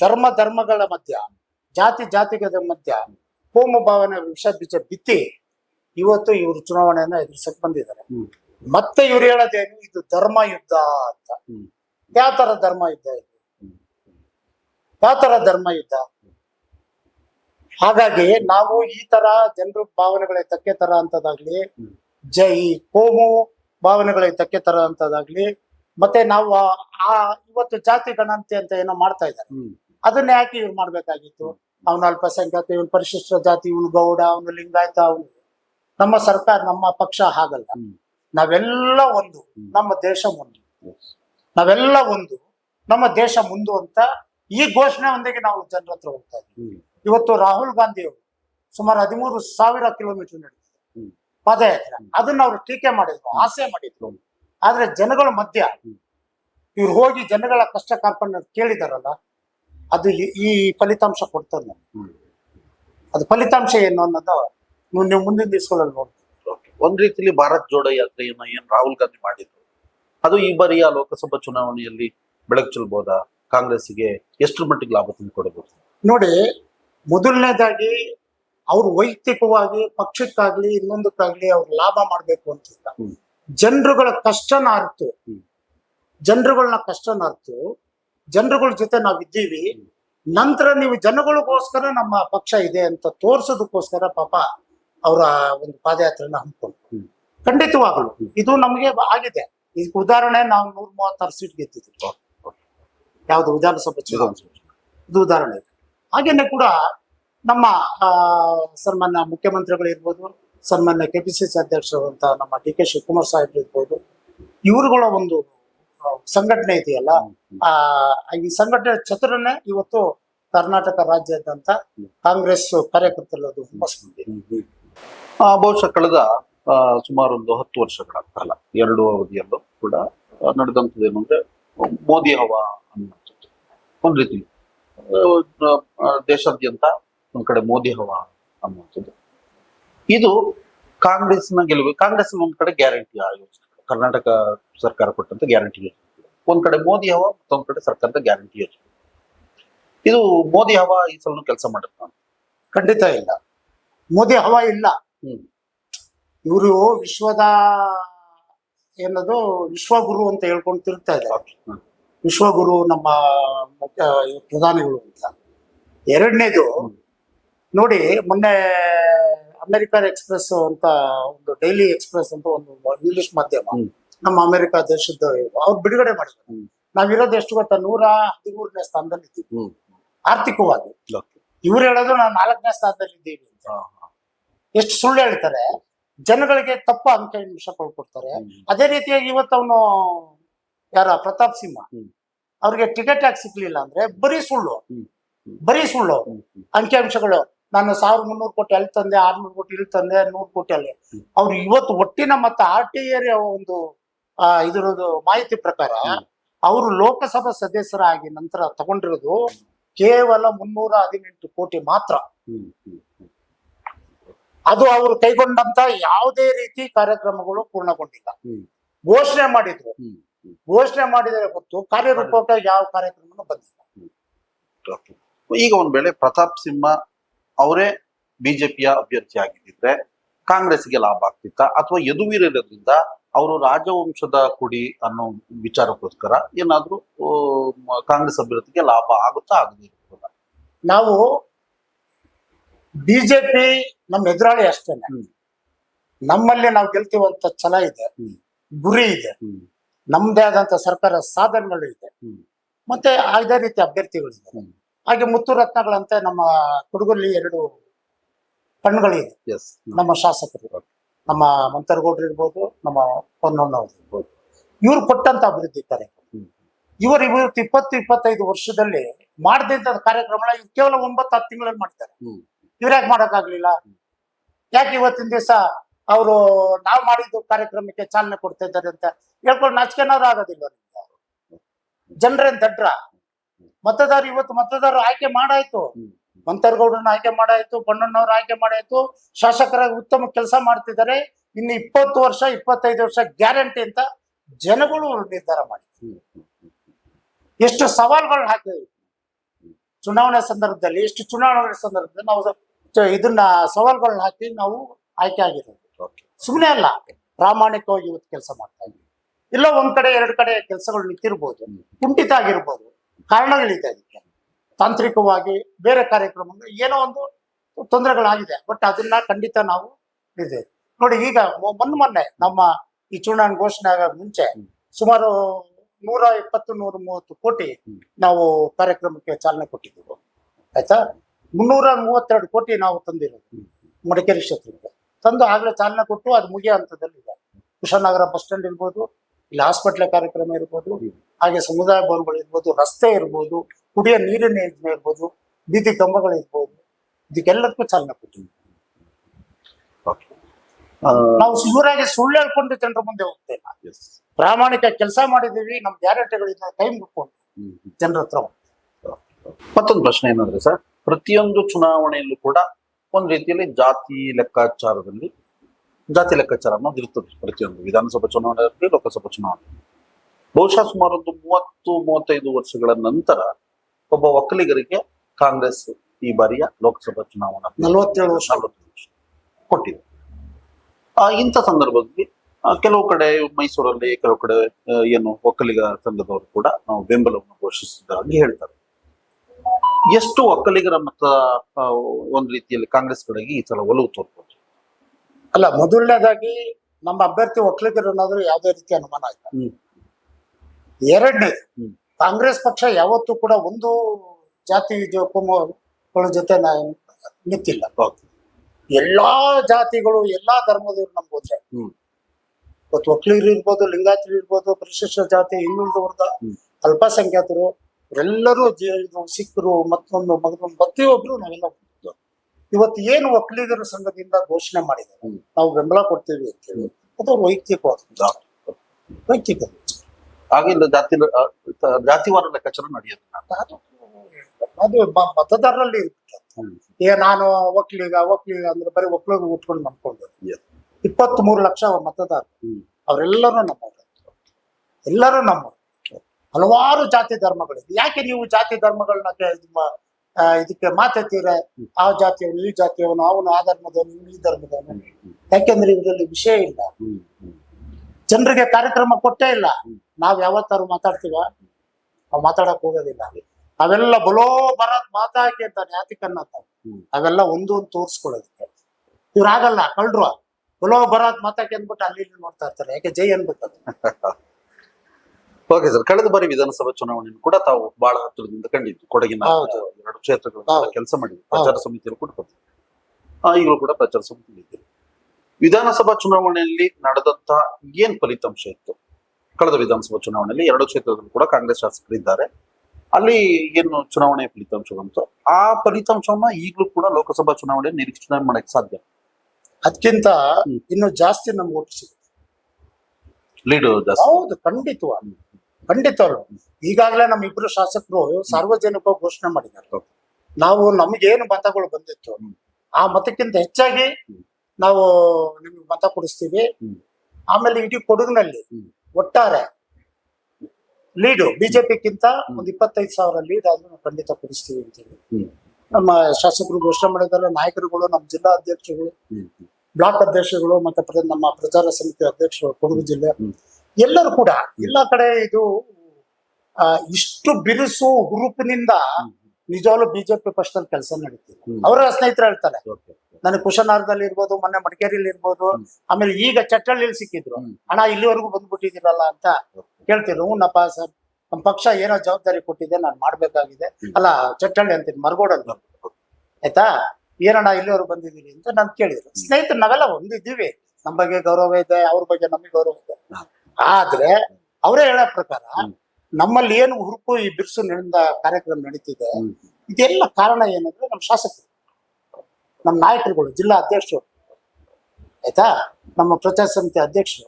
ಧರ್ಮ ಧರ್ಮಗಳ ಮಧ್ಯ ಜಾತಿ ಜಾತಿಗಳ ಮಧ್ಯ ಕೋಮು ಭಾವನೆ ವಿಷ ಬೀಜ ಬಿತ್ತಿ ಇವತ್ತು ಇವರು ಚುನಾವಣೆಯನ್ನ ಎದುರಿಸಕ್ ಬಂದಿದ್ದಾರೆ ಮತ್ತೆ ಇವ್ರು ಹೇಳೋದೇನು ಇದು ಧರ್ಮ ಯುದ್ಧ ಅಂತ ಹ್ಮ್. ಯಾವ ತರ ಧರ್ಮ ಯುದ್ಧ ಇದು. ಯಾವ ತರ ಧರ್ಮ ಯುದ್ಧ ಹಾಗಾಗಿ ನಾವು ಈ ತರ ಜನರ ಭಾವನೆಗಳ ತಕ್ಕೆ ತರ ಅಂತದಾಗ್ಲಿ. ಜೈ ಕೋಮು ಭಾವನೆಗಳಿಗೆ ತಕ್ಕೆ ತರ ಅಂತದಾಗ್ಲಿ ಮತ್ತೆ ನಾವು ಆ- ಇವತ್ತು ಜಾತಿ ಗಣಂತಿ ಅಂತ ಏನೋ ಮಾಡ್ತಾ ಇದ್ದಾರೆ. ಅದನ್ನ ಯಾಕೆ ಇವ್ರು ಮಾಡ್ಬೇಕಾಗಿತ್ತು? ಅವನು ಅಲ್ಪಸಂಖ್ಯಾತ ಇವನು ಪರಿಶಿಷ್ಟ ಜಾತಿ ಇವನು ಗೌಡ ಅವನು ಲಿಂಗಾಯತ ಅವನು. ನಮ್ಮ ಸರ್ಕಾರ ನಮ್ಮ ಪಕ್ಷ ಹಾಗಲ್ಲ. ನಾವೆಲ್ಲ ಒಂದು ನಮ್ಮ ದೇಶ ಒಂದು. ನಾವೆಲ್ಲ ಒಂದು ನಮ್ಮ ದೇಶ ಮುಂದು ಅಂತ ಈ ಘೋಷಣೆ ಒಂದಿಗೆ ನಾವು ಜನರ ಹತ್ರ ಹೋಗ್ತಾ ಇದ್ವಿ. ಇವತ್ತು ರಾಹುಲ್ ಗಾಂಧಿ ಅವರು ಸುಮಾರು ಹದಿಮೂರು ಸಾವಿರ ಕಿಲೋಮೀಟರ್ ನಡೆದಿದ್ದಾರೆ ಹ್ಮ್. ಪಾದಯಾತ್ರೆ. ಅದನ್ನ ಅವರು ಟೀಕೆ ಮಾಡಿದ್ರು ಆಸೆ ಮಾಡಿದ್ರು. ಆದ್ರೆ ಜನಗಳ ಮಧ್ಯ. ಇವ್ರು ಹೋಗಿ ಜನಗಳ ಕಷ್ಟ ಕಾರ್ಪಣ್ಯ ಕೇಳಿದಾರಲ್ಲ ಅದು ಈ- ಫಲಿತಾಂಶ ಕೊಡ್ತದೆ. ಅದು ಫಲಿತಾಂಶ ಏನು ಅನ್ನೋದು ನೀವು ನೀವು ಮುಂದಿನ ದಿವಸಗಳಲ್ಲಿ ನೋಡ್ತೀವಿ. ಒಂದ್ ರೀತಿಲಿ ಭಾರತ್ ಜೋಡೋ ಯಾತ್ರೆಯನ್ನ ಏನ್ ರಾಹುಲ್ ಗಾಂಧಿ ಮಾಡಿದ್ರು? ಅದು ಈ ಬಾರಿಯ ಲೋಕಸಭಾ ಚುನಾವಣೆಯಲ್ಲಿ ಬೆಳಕು ಚೆಲ್ಬೋದಾ? ಕಾಂಗ್ರೆಸ್ಗೆ ಎಷ್ಟು ಮಟ್ಟಿಗೆ ಲಾಭ ತಂದು ಕೊಡಬಹುದು ನೋಡಿ ಮೊದಲನೇದಾಗಿ ಅವ್ರು ವೈಯಕ್ತಿಕವಾಗಿ ಪಕ್ಷಕ್ಕಾಗ್ಲಿ ಇನ್ನೊಂದಕ್ಕಾಗ್ಲಿ ಅವ್ರು ಲಾಭ ಮಾಡ್ಬೇಕು ಅಂತಿಲ್ಲ. ಜನರುಗಳ ಕಷ್ಟನ ಅರ್ತು. ಜನರುಗಳನ್ನ ಕಷ್ಟನ ಅರ್ತು ಜನರುಗಳ ಜೊತೆ ನಾವ್ ಇದ್ದೀವಿ. ನಂತರ ನೀವು ಜನಗಳಿಗೋಸ್ಕರ ನಮ್ಮ ಪಕ್ಷ ಇದೆ ಅಂತ ತೋರ್ಸೋದಕ್ಕೋಸ್ಕರ ಪಾಪ ಅವರ ಒಂದು ಪಾದಯಾತ್ರೆನ ಹಮ್ಮಿಕೊಂಡು ಖಂಡಿತವಾಗಲು. ಖಂಡಿತವಾಗ್ಲು ಇದು ನಮಗೆ ಆಗಿದೆ. ಇದಕ್ಕೆ ಉದಾಹರಣೆ ನಾವು ನೂರ ಮೂವತ್ತಾರು ಸೀಟ್ ಗೆದ್ದಿದ್ವಿ ಯಾವ್ದು ವಿಧಾನಸಭೆ ಚುನಾವಣೆ. ಇದು ಉದಾಹರಣೆ. ಇದೆ ಹಾಗೇನೆ ಕೂಡ ನಮ್ಮ ಸನ್ಮಾನ್ಯ ಮುಖ್ಯಮಂತ್ರಿಗಳು ಇರ್ಬೋದು ಸನ್ಮಾನ್ಯ ಕೆಪಿಸಿಸಿ ಅಧ್ಯಕ್ಷರು ಅಂತ ನಮ್ಮ ಡಿ ಕೆ ಶಿವಕುಮಾರ್ ಸಾಹೇಬ್ ಇರ್ಬೋದು ಇವರುಗಳ ಒಂದು ಸಂಘಟನೆ ಇದೆಯಲ್ಲ ಆ ಈ ಸಂಘಟನೆ ಚತುರನೇ ಇವತ್ತು ಕರ್ನಾಟಕ ರಾಜ್ಯಾದ್ಯಂತ ಕಾಂಗ್ರೆಸ್ ಕಾರ್ಯಕರ್ತರು ಅದು ಹುಮ್ಮಸ್ಕೊಂಡಿದೆ ಆ, ಬಹುಶಃ ಕಳೆದ ಸುಮಾರು ಒಂದು ಹತ್ತು ವರ್ಷಗಳ ಕಾಲ ಎರಡು ಅವಧಿಯಲ್ಲೂ ಕೂಡ ನಡೆದಂಥದ್ದು ಏನಂದ್ರೆ ಮೋದಿ ಹವಾ ಅನ್ನುವಂಥದ್ದು. ಒಂದು ರೀತಿ ದೇಶಾದ್ಯಂತ ಒಂದ್ ಕಡೆ ಮೋದಿ ಹವಾ ಅನ್ನುವಂಥದ್ದು. ಇದು ಕಾಂಗ್ರೆಸ್ನ ಗೆಲುವು ಕಾಂಗ್ರೆಸ್ ಒಂದ್ ಕಡೆ ಗ್ಯಾರಂಟಿ ಯೋಜನೆ ಕರ್ನಾಟಕ ಸರ್ಕಾರ ಕೊಟ್ಟಂತ ಗ್ಯಾರಂಟಿ ಯೋಜನೆ ಒಂದ್ ಕಡೆ ಮೋದಿ ಹವಾ ಮತ್ತೊಂದ್ ಕಡೆ ಸರ್ಕಾರದ ಗ್ಯಾರಂಟಿ ಯೋಜನೆ ಇದು ಮೋದಿ ಹವಾ ಈ ಸಲ ಕೆಲಸ ಮಾಡುತ್ತ ಖಂಡಿತ ಇಲ್ಲ. ಮೋದಿ ಹವಾ ಇಲ್ಲ. ಇವರು ವಿಶ್ವದ ಏನದು ವಿಶ್ವಗುರು ಅಂತ ಹೇಳ್ಕೊಂಡು ತಿರುಗ್ತಾ ಇದ್ದಾರೆ. ವಿಶ್ವಗುರು ನಮ್ಮ ಮುಖ್ಯ ಪ್ರಧಾನಿಗಳು ಅಂತ. ಎರಡನೇದು. ನೋಡಿ ಮೊನ್ನೆ ಅಮೆರಿಕನ್ ಎಕ್ಸ್ಪ್ರೆಸ್ ಅಂತ ಒಂದು ಡೈಲಿ ಎಕ್ಸ್ಪ್ರೆಸ್ ಅಂತ ಒಂದು ಇಂಗ್ಲಿಷ್ ಮಾಧ್ಯಮ ನಮ್ಮ ಅಮೆರಿಕ ದೇಶದ ಅವ್ರು ಬಿಡುಗಡೆ ಮಾಡಿದ್ರು ನಾವ್ ನಾವಿರೋದು ಎಷ್ಟು ಗೊತ್ತಾ? ನೂರ ಹದಿಮೂರನೇ ಸ್ಥಾನದಲ್ಲಿ ಇದ್ದೀವಿ ಆರ್ಥಿಕವಾಗಿ. ಇವ್ರು ಹೇಳೋದು ನಾವು ನಾಲ್ಕನೇ ಸ್ಥಾನದಲ್ಲಿ ಇದ್ದೀವಿ ಅಂತ. ಎಷ್ಟು ಸುಳ್ಳು ಹೇಳ್ತಾರೆ? ಜನಗಳಿಗೆ ತಪ್ಪು ಅಂಕ ನಿಮಿಷ ಕೊಡ್ತಾರೆ ಹ್ಮ್. ಅದೇ ರೀತಿಯಾಗಿ ಇವತ್ತು ಅವನು ಯಾರ? ಪ್ರತಾಪ್ ಸಿಂಹ. ಅವ್ರಿಗೆ ಟಿಕೆಟ್ ಯಾಕೆ ಸಿಗ್ಲಿಲ್ಲ ಅಂದ್ರೆ ಬರೀ ಸುಳ್ಳು. ಬರೀ ಸುಳ್ಳು. ಅಂಕೆ ಅಂಶಗಳು. ಅಂಕಿಅಂಶಗಳು ನಾನು ಸಾವಿರದ ಮುನ್ನೂರು ಕೋಟಿ ಅಲ್ಲಿ ತಂದೆ ಆರ್ನೂರು ಕೋಟಿ ಇಲ್ಲಿ ತಂದೆ ನೂರು ಕೋಟಿ ಅಲ್ಲಿ. ಅವ್ರು ಇವತ್ತು ಒಟ್ಟಿನ ಮತ್ತೆ ಆರ್ ಟಿ ಒಂದು ಆ, ಇದ್ರದ್ದು ಮಾಹಿತಿ ಪ್ರಕಾರ. ಅವರು ಲೋಕಸಭಾ ಸದಸ್ಯರಾಗಿ ನಂತರ ತಗೊಂಡಿರೋದು ಕೇವಲ ಮುನ್ನೂರ ಹದಿನೆಂಟು ಕೋಟಿ ಮಾತ್ರ. ಅದು ಅವರು ಕೈಗೊಂಡಂತ ಯಾವುದೇ ರೀತಿ ಕಾರ್ಯಕ್ರಮಗಳು ಪೂರ್ಣಗೊಂಡಿಲ್ಲ ಘೋಷಣೆ ಮಾಡಿದ್ರು. ಘೋಷಣೆ ಮಾಡಿದರೆ ಹೊತ್ತು ಕಾರ್ಯರೂಪಕ್ಕೆ ಯಾವ ಕಾರ್ಯಕ್ರಮನೂ ಬಂದಿಲ್ಲ ಈಗ ಒಂದ್ ವೇಳೆ ಪ್ರತಾಪ್ ಸಿಂಹ ಅವರೇ ಬಿಜೆಪಿಯ ಅಭ್ಯರ್ಥಿ ಆಗಿದ್ದಿದ್ರೆ ಕಾಂಗ್ರೆಸ್ಗೆ ಲಾಭ ಆಗ್ತಿತ್ತ ಅಥವಾ ಯದುವೀರರಿಂದ ಅವರು ರಾಜವಂಶದ ಕುಡಿ ಅನ್ನೋ ವಿಚಾರಕ್ಕೋಸ್ಕರ ಏನಾದ್ರೂ ಕಾಂಗ್ರೆಸ್ ಅಭ್ಯರ್ಥಿಗೆ ಲಾಭ ಆಗುತ್ತಾ ಆಗದೇ ನಾವು ಬಿಜೆಪಿ ನಮ್ಮ ಎದುರಾಳಿ ಅಷ್ಟೇ. ನಮ್ಮಲ್ಲಿ ನಾವು ಗೆಲ್ತೀವಂತ ಛಲ ಇದೆ ಗುರಿ ಇದೆ ಹ್ಮ್. ನಮ್ದೇ ಆದಂತ ಸರ್ಕಾರ ಸಾಧನೆಗಳು ಇದೆ ಹ್ಮ್. ಮತ್ತೆ ಅದೇ ರೀತಿ ಅಭ್ಯರ್ಥಿಗಳಿದ್ದಾರೆ. ಹಾಗೆ ಮುತ್ತು ರತ್ನಗಳಂತೆ ನಮ್ಮ ಕೊಡಗಲ್ಲಿ ಎರಡು ಕಣ್ಗಳಿದೆ. ನಮ್ಮ ಶಾಸಕರು. ನಮ್ಮ ಮಂತರಗೌಡರು ಇರ್ಬೋದು ನಮ್ಮ ಹೊನ್ನಣ್ಣವ್ರು ಇರ್ಬೋದು. ಇವ್ರು ಕೊಟ್ಟಂತ ಅಭಿವೃದ್ಧಿ ಕಾರ್ಯ. ಇವರು ಇವತ್ತು ಇಪ್ಪತ್ತು ಇಪ್ಪತ್ತೈದು ವರ್ಷದಲ್ಲಿ ಮಾಡದಂತ ಕಾರ್ಯಕ್ರಮ ಇವ್ರು ಕೇವಲ ಒಂಬತ್ತು ಹತ್ತು ತಿಂಗಳಲ್ಲಿ ಮಾಡ್ತಾರೆ. ಇವ್ರ್ಯಾಕೆ ಇವ್ರು ಯಾಕೆ ಮಾಡೋಕ್ಕಾಗ್ಲಿಲ್ಲ? ಯಾಕೆ ಇವತ್ತಿನ ದಿವಸ ಅವರು ನಾವು ಮಾಡಿದ್ದು ಕಾರ್ಯಕ್ರಮಕ್ಕೆ ಚಾಲನೆ ಕೊಡ್ತಾ ಇದ್ದಾರೆ ಅಂತ ಹೇಳ್ಕೊಂಡು ನಾಚಿಕೆನಾದ್ರು ಆಗೋದಿಲ್ಲ ಜನರೇನ್ ದಡ್ರ? ಮತದಾರ ಇವತ್ತು ಮತದಾರರು ಆಯ್ಕೆ ಮಾಡಾಯ್ತು. ಮಂತರ್ಗೌಡ್ರನ್ನ ಆಯ್ಕೆ ಮಾಡಾಯ್ತು ಬಣ್ಣಣ್ಣವ್ರ ಆಯ್ಕೆ ಮಾಡಾಯ್ತು ಶಾಸಕರಾಗಿ ಉತ್ತಮ ಕೆಲಸ ಮಾಡ್ತಿದ್ದಾರೆ. ಇನ್ನು ಇಪ್ಪತ್ತು ವರ್ಷ ಇಪ್ಪತ್ತೈದು ವರ್ಷ ಗ್ಯಾರಂಟಿ ಅಂತ ಜನಗಳು ನಿರ್ಧಾರ ಮಾಡಿ. ಎಷ್ಟು ಸವಾಲುಗಳನ್ನ ಹಾಕಿದ್ವಿ. ಚುನಾವಣೆ ಸಂದರ್ಭದಲ್ಲಿ ಎಷ್ಟು ಚುನಾವಣೆ ಸಂದರ್ಭದಲ್ಲಿ ನಾವು ಇದನ್ನ ಸವಾಲುಗಳನ್ನ ಹಾಕಿ ನಾವು ಆಯ್ಕೆ ಆಗಿರೋದು ಸುಮ್ಮನೆ ಅಲ್ಲ ಪ್ರಾಮಾಣಿಕವಾಗಿ ಇವತ್ತು ಕೆಲಸ ಮಾಡ್ತಾ ಇದ್ವಿ ಇಲ್ಲ ಒಂದ್ ಕಡೆ ಎರಡು ಕಡೆ ಕೆಲಸಗಳು ನಿಂತಿರ್ಬೋದು. ಕುಂಠಿತ ಆಗಿರ್ಬೋದು. ಕಾರಣಗಳಿದೆ ಅದಕ್ಕೆ. ತಾಂತ್ರಿಕವಾಗಿ ಬೇರೆ ಕಾರ್ಯಕ್ರಮ ಏನೋ ಒಂದು ತೊಂದರೆಗಳಾಗಿದೆ ಬಟ್ ಅದನ್ನ ಖಂಡಿತ ನಾವು ಇದೆ. ನೋಡಿ ಈಗ ಮೊನ್ನೆ ಮೊನ್ನೆ ನಮ್ಮ ಈ ಚುನಾವಣೆ ಘೋಷಣೆ ಆಗ ಮುಂಚೆ ಸುಮಾರು ನೂರ ಇಪ್ಪತ್ತು ನೂರ ಮೂವತ್ತು ಕೋಟಿ ನಾವು ಕಾರ್ಯಕ್ರಮಕ್ಕೆ ಚಾಲನೆ ಕೊಟ್ಟಿದ್ದೀವಿ. ಆಯ್ತಾ? ಮುನ್ನೂರ ಮೂವತ್ತೆರಡು ಕೋಟಿ ನಾವು ತಂದಿರೋದು ಮಡಿಕೇರಿ ಕ್ಷೇತ್ರಕ್ಕೆ. ತಂದು ಆಗ್ಲೇ ಚಾಲನೆ ಕೊಟ್ಟು ಅದು ಮುಗಿಯೋ ಹಂತದಲ್ಲಿ ಇದೆ ಕುಶನಗರ ಬಸ್ ಸ್ಟ್ಯಾಂಡ್ ಇರ್ಬೋದು ಇಲ್ಲಿ ಹಾಸ್ಪಿಟ್ಲ್ ಕಾರ್ಯಕ್ರಮ ಇರ್ಬೋದು ಹಾಗೆ ಸಮುದಾಯ ಭವನಗಳು ಇರ್ಬೋದು ರಸ್ತೆ ಇರ್ಬೋದು ಕುಡಿಯೋ ನೀರಿನ ಯೋಜನೆ ಇರ್ಬೋದು ಬೀದಿ ಕಂಬಗಳು ಇರ್ಬೋದು ಇದಕ್ಕೆಲ್ಲದಕ್ಕೂ ಚಾಲನೆ ಕೊಟ್ಟಿದ್ದೀವಿ. ನಾವು ಇವರಾಗಿ ಸುಳ್ಳು ಹೇಳ್ಕೊಂಡು ಜನರ ಮುಂದೆ ಹೋಗ್ತೇವೆ ಪ್ರಾಮಾಣಿಕ ಕೆಲಸ ಮಾಡಿದೀವಿ ನಮ್ ಗ್ಯಾರಂಟಿಗಳಿಂದ ಕೈ ಮುಟ್ಕೊಂಡು ಜನರ ಹತ್ರ ಮತ್ತೊಂದು ಪ್ರಶ್ನೆ ಏನಂದ್ರೆ ಸರ್ ಪ್ರತಿಯೊಂದು ಚುನಾವಣೆಯಲ್ಲೂ ಕೂಡ ಒಂದ್ ರೀತಿಯಲ್ಲಿ ಜಾತಿ ಲೆಕ್ಕಾಚಾರದಲ್ಲಿ ಜಾತಿ ಲೆಕ್ಕಾಚಾರ ಅನ್ನೋದು ಇರ್ತದೆ ಪ್ರತಿಯೊಂದು ವಿಧಾನಸಭಾ ಚುನಾವಣೆ ಇರಲಿ ಲೋಕಸಭಾ ಚುನಾವಣೆ ಬಹುಶಃ ಸುಮಾರು ಒಂದು ಮೂವತ್ತು ಮೂವತ್ತೈದು ವರ್ಷಗಳ ನಂತರ ಒಬ್ಬ ಒಕ್ಕಲಿಗರಿಗೆ ಕಾಂಗ್ರೆಸ್ ಈ ಬಾರಿಯ ಲೋಕಸಭಾ ಚುನಾವಣಾ ನಲವತ್ತೇಳು ವರ್ಷ. ಅರವತ್ತು ವರ್ಷ ಕೊಟ್ಟಿದೆ. ಆ ಇಂಥ ಸಂದರ್ಭದಲ್ಲಿ ಕೆಲವು ಕಡೆ ಮೈಸೂರಲ್ಲಿ ಕೆಲವು ಕಡೆ ಏನು ಒಕ್ಕಲಿಗ ಸಂಘದವರು ಕೂಡ ನಾವು ಬೆಂಬಲವನ್ನು ಘೋಷಿಸಿದ್ದಾಗಿ ಹೇಳ್ತಾರೆ. ಎಷ್ಟು ಒಕ್ಕಲಿಗರ ಮತ ಒಂದು ರೀತಿಯಲ್ಲಿ ಕಾಂಗ್ರೆಸ್ ಕಡೆಗೆ ಈ ಸಲ ಒಲವು ತೋರ್ಬೋದು ಅಲ್ಲ ಮೊದಲನೇದಾಗಿ ನಮ್ಮ ಅಭ್ಯರ್ಥಿ ಒಕ್ಕಲಿಗರು ಅನ್ನೋದ್ರ ಯಾವುದೇ ರೀತಿ ಅನುಮಾನ ಇಲ್ಲ. ಎರಡನೇ ಕಾಂಗ್ರೆಸ್ ಪಕ್ಷ ಯಾವತ್ತೂ ಕೂಡ ಒಂದು ಜಾತಿ ಕುಮಗಳ ಜೊತೆ ನಾ- ನಿಂತಿಲ್ಲ ಎಲ್ಲಾ ಜಾತಿಗಳು ಎಲ್ಲಾ ಧರ್ಮದವ್ರು ನಂಬೋದ್ರೆ. ಇವತ್ತು ಒಕ್ಕಲಿಗರು ಇರ್ಬೋದು ಲಿಂಗಾಯತರು ಇರ್ಬೋದು ಪರಿಶಿಷ್ಟ ಜಾತಿ ಇನ್ನುಳಿದವ್ರದ ವರ್ಗ. ಅಲ್ಪಸಂಖ್ಯಾತರು ಇವರೆಲ್ಲರೂ ಸಿಖ್ಖರು ಮತ್ತೊಂದು ಮಗದೊಂದು ಪ್ರತಿಯೊಬ್ರು ನಾವೆಲ್ಲ. ಇವತ್ತು ಏನು ಒಕ್ಕಲಿಗರ ಸಂಘದಿಂದ ಘೋಷಣೆ ಮಾಡಿದ್ದಾರೆ? ನಾವು ಬೆಂಬಲ ಕೊಡ್ತೇವೆ ಅಂತ ಹೇಳಿ. ಅದು ಅವ್ರ ವೈಯಕ್ತಿಕವಾದ. ವೈಯಕ್ತಿಕ ಹಾಗೆಲ್ಲ ಜಾತಿ ಜಾತಿವಾರ ಲೆಕ್ಕಾಚಾರ ನಡೆಯೋದಿಲ್ಲ ಅದು ಅದು ಮತದಾರರಲ್ಲಿ ಇರುತ್ತೆ. ಈಗ ನಾನು ಒಕ್ಕಲಿಗ ಒಕ್ಕಲಿಗ ಅಂದ್ರೆ ಬರೀ ಒಕ್ಕಲಿಗ ಉಟ್ಕೊಂಡು ನಂಬ್ಕೊಂಡು. ಇಪ್ಪತ್ತ್ ಮೂರು ಲಕ್ಷ ಮತದಾರರು. ಅವರೆಲ್ಲರೂ ನಮ್ಮವರು. ಎಲ್ಲರೂ ನಮ್ಮವರು. ಹಲವಾರು ಜಾತಿ ಧರ್ಮಗಳಿದೆ. ಯಾಕೆ ನೀವು ಜಾತಿ ಧರ್ಮಗಳನ್ನ ನಿಮ್ಮ, ಇದಕ್ಕೆ ಮಾತಾಡ್ತೀರ ಆ ಜಾತಿಯವನು ಈ ಜಾತಿಯವನು ಅವನು ಆ ಧರ್ಮದವನು ಇವನು ಈ ಧರ್ಮದವನು. ಯಾಕೆಂದ್ರೆ ಇದರಲ್ಲಿ ವಿಷಯ ಇಲ್ಲ. ಜನರಿಗೆ ಕಾರ್ಯಕ್ರಮ ಕೊಟ್ಟೇ ಇಲ್ಲ. ನಾವ್ ಯಾವತ್ತಾರು ಮಾತಾಡ್ತೀವ? ಅವ್ ಮಾತಾಡಕ್ ಹೋಗೋದಿಲ್ಲ. ಅವೆಲ್ಲ ಬಲೋ ಬರೋದ್ ಮಾತಾಕಿ ಅಂತ ಜ್ಞಾತಿಕನ್ನ ಅಂತ. ಹ್ಮ್. ಅವೆಲ್ಲ ಒಂದು ಒಂದು ತೋರಿಸ್ಕೊಳ್ಳೋದಕ್ಕೆ. ಇವ್ರಾಗಲ್ಲ ಕಳ್ರು. ಬಲೋ ಬರೋದ್ ಮಾತಾಕಿ ಅಂದ್ಬಿಟ್ಟು ಅಲ್ಲಿ ಇಲ್ಲಿ ನೋಡ್ತಾ ಇರ್ತಾರೆ. ಯಾಕೆ ಜೈ ಅನ್ಬಿಟ್ಟು. ಓಕೆ ಸರ್ ಕಳೆದ ಬಾರಿ ವಿಧಾನಸಭಾ ಚುನಾವಣೆಯನ್ನು ಕೂಡ ತಾವು ಬಹಳ ಹತ್ತಿರದಿಂದ ಕಂಡಿದ್ದು. ಕೊಡಗಿನ. ಎರಡು ಕ್ಷೇತ್ರಗಳ ಕೆಲಸ ಮಾಡಿದ್ರು ಪ್ರಚಾರ ಸಮಿತಿಯಲ್ಲಿ ಕೂಡ ಈಗಲೂ ಕೂಡ ಪ್ರಚಾರ ಸಮಿತಿ ಇದ್ದೀರಿ ವಿಧಾನಸಭಾ ಚುನಾವಣೆಯಲ್ಲಿ ನಡೆದಂತ ಏನ್ ಫಲಿತಾಂಶ ಇತ್ತು? ಕಳೆದ ವಿಧಾನಸಭಾ ಚುನಾವಣೆಯಲ್ಲಿ ಎರಡು ಕ್ಷೇತ್ರದಲ್ಲೂ ಕೂಡ ಕಾಂಗ್ರೆಸ್ ಶಾಸಕರಿದ್ದಾರೆ. ಅಲ್ಲಿ ಏನು ಚುನಾವಣೆ ಫಲಿತಾಂಶ ಬಂತು? ಆ ಫಲಿತಾಂಶವನ್ನ ಈಗಲೂ ಕೂಡ ಲೋಕಸಭಾ ಚುನಾವಣೆ ನಿರೀಕ್ಷಣೆ ಮಾಡಕ್ ಸಾಧ್ಯ? ಅದಕ್ಕಿಂತ ಇನ್ನು ಜಾಸ್ತಿ ನಮ್ಗೆ ಓಟ್ ಸಿಗುತ್ತೆ. ಲೀಡ್ ಹೌದು ಖಂಡಿತವಾಗಿ ಖಂಡಿತವಾಗ್ಲು ಈಗಾಗಲೇ ನಮ್ಮ ಇಬ್ರು ಶಾಸಕರು ಸಾರ್ವಜನಿಕ ಘೋಷಣೆ ಮಾಡಿದ್ದಾರೆ. ನಾವು ನಮಗೇನು ಮತಗಳು ಬಂದಿತ್ತು, ಆ ಮತಕ್ಕಿಂತ ಹೆಚ್ಚಾಗಿ ನಾವು ನಿಮ್ಗೆ ಮತ ಕೊಡಿಸ್ತೀವಿ ಆಮೇಲೆ ಇಡೀ ಕೊಡಗಿನಲ್ಲಿ ಒಟ್ಟಾರೆ ಲೀಡು, ಬಿಜೆಪಿಗಿಂತ. ಒಂದು ಇಪ್ಪತ್ತೈದು ಸಾವಿರ ಲೀಡ್ ಆದ್ರೂ ಖಂಡಿತ ಕೊಡಿಸ್ತೀವಿ ಅಂತೇಳಿ. ನಮ್ಮ ಶಾಸಕರು ಘೋಷಣೆ ಮಾಡಿದ್ದಾರೆ, ನಾಯಕರುಗಳು, ನಮ್ಮ ಜಿಲ್ಲಾ ಅಧ್ಯಕ್ಷರು ಬ್ಲಾಕ್ ಅಧ್ಯಕ್ಷರುಗಳು, ಮತ್ತೆ ನಮ್ಮ ಪ್ರಚಾರ ಸಮಿತಿ ಅಧ್ಯಕ್ಷರು, ಕೊಡಗು ಜಿಲ್ಲೆ. ಎಲ್ಲರೂ ಕೂಡ ಎಲ್ಲ ಕಡೆ ಇದು ಇಷ್ಟು ಬಿರುಸು ಹುರುಪಿನಿಂದ. ನಿಜವಾಗ್ಲೂ ಬಿಜೆಪಿ ಪಕ್ಷದಲ್ಲಿ ಕೆಲಸ ನಡೀತಿದೆ. ಅವರ ಸ್ನೇಹಿತರು ಹೇಳ್ತಾರೆ. ನನಗೆ ಕುಶನಾರದಲ್ಲಿ ಇರ್ಬೋದು ಮೊನ್ನೆ ಮಡಿಕೇರಿಲಿ ಇರ್ಬೋದು ಆಮೇಲೆ ಈಗ ಚಟ್ಟಳ್ಳಿಯಲ್ಲಿ ಸಿಕ್ಕಿದ್ರು. ಹಣ ಇಲ್ಲಿವರೆಗೂ ಬಂದ್ಬಿಟ್ಟಿದ್ದೀರಲ್ಲ ಅಂತ ಕೇಳ್ತಿದ್ರು. ನಪ್ಪ ಸರ್ ನಮ್ಮ ಪಕ್ಷ ಏನೋ ಜವಾಬ್ದಾರಿ ಕೊಟ್ಟಿದೆ ನಾನು ಮಾಡ್ಬೇಕಾಗಿದೆ. ಅಲ್ಲ ಚಟ್ಟಳ್ಳಿ ಅಂತೀನಿ ಮರಗೋಡಲ್ಲಿ ಆಯ್ತಾ? ಏನಣ್ಣ ಇಲ್ಲಿವರೆಗೂ ಬಂದಿದ್ದೀರಿ? ಅಂತ ನಾನು ಕೇಳಿದ್ರು. ಸ್ನೇಹಿತರು ನಾವೆಲ್ಲ ಹೊಂದಿದ್ದೀವಿ. ನಮ್ಮ ಬಗ್ಗೆ ಗೌರವ ಇದೆ ಅವ್ರ ಬಗ್ಗೆ ನಮಗೆ ಗೌರವ ಇದೆ. ಆದ್ರೆ ಅವರೇ ಹೇಳೋ ಪ್ರಕಾರ ನಮ್ಮಲ್ಲಿ ಏನು ಹುರುಪು ಈ ಬಿರುಸು ನಡೆದ ಕಾರ್ಯಕ್ರಮ ನಡೀತಿದೆ ಇದೆಲ್ಲ ಕಾರಣ ಏನಂದ್ರೆ ನಮ್ಮ ಶಾಸಕರು ನಮ್ಮ ನಾಯಕರುಗಳು ಜಿಲ್ಲಾ ಅಧ್ಯಕ್ಷರು ಆಯ್ತಾ? ನಮ್ಮ ಪ್ರಚಾರ ಸಮಿತಿ ಅಧ್ಯಕ್ಷರು